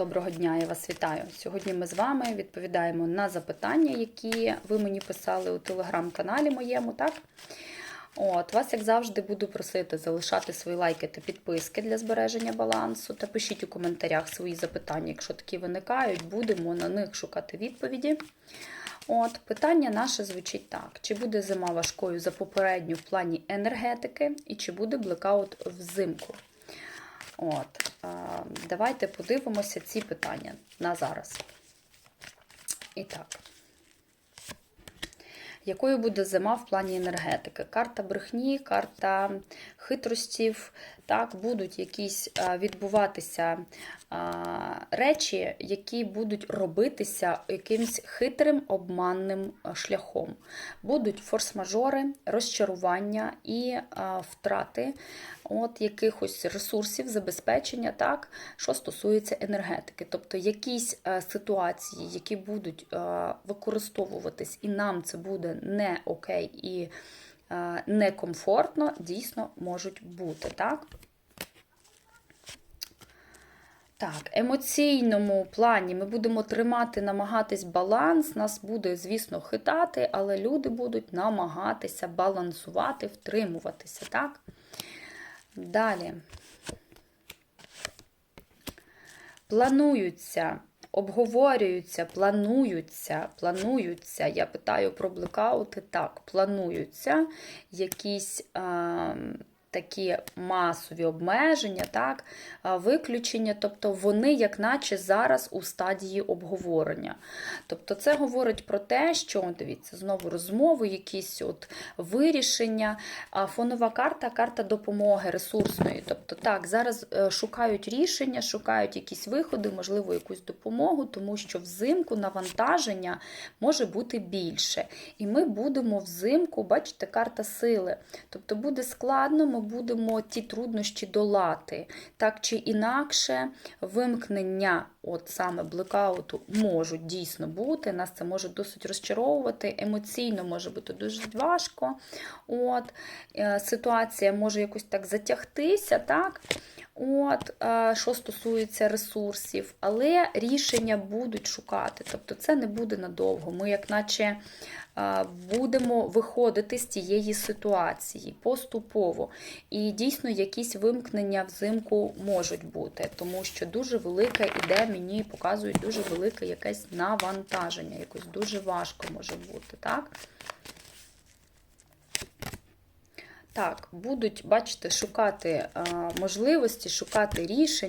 Доброго дня, я вас вітаю. Сьогодні ми з вами відповідаємо на запитання, які ви мені писали у телеграм-каналі моєму, так? От, вас, як завжди, буду просити залишати свої лайки та підписки для збереження балансу. Та пишіть у коментарях свої запитання, якщо такі виникають, будемо на них шукати відповіді. От, питання наше звучить так: чи буде зима важкою за попередню в плані енергетики, і чи буде блекаут взимку? От, давайте подивимося ці питання на зараз. І так. Якою буде зима в плані енергетики? Карта брехні, карта хитростів. Так, будуть якісь відбуватися речі, які будуть робитися якимсь хитрим обманним шляхом. Будуть форс-мажори, розчарування і втрати от якихось ресурсів, забезпечення, так, що стосується енергетики. Тобто якісь а, ситуації, які будуть а, використовуватись, і нам це буде не окей і а, некомфортно, дійсно можуть бути. так. Так, емоційному плані ми будемо тримати, намагатись баланс, нас буде, звісно, хитати, але люди будуть намагатися балансувати, втримуватися, так? Далі. Плануються, обговорюються, плануються, плануються. Я питаю про блекаути. Так, плануються якісь. А, Такі масові обмеження, так, виключення, тобто вони, як наче зараз у стадії обговорення. Тобто це говорить про те, що, дивіться, знову розмови, якісь от вирішення. Фонова карта карта допомоги ресурсної. Тобто, так, зараз шукають рішення, шукають якісь виходи, можливо, якусь допомогу, тому що взимку навантаження може бути більше. І ми будемо взимку, бачите, карта сили. Тобто буде складно, ми будемо ті труднощі долати. Так чи інакше, вимкнення, от саме блекауту, можуть дійсно бути. Нас це може досить розчаровувати. Емоційно може бути дуже важко. От, Ситуація може якось так затягтися. так? От, Що стосується ресурсів, але рішення будуть шукати. Тобто це не буде надовго. Ми, як наче, будемо виходити з тієї ситуації поступово. І дійсно якісь вимкнення взимку можуть бути, тому що дуже велике іде, мені показують дуже велике якесь навантаження, якось дуже важко може бути. так? Так, будуть, бачите, шукати можливості, шукати рішення.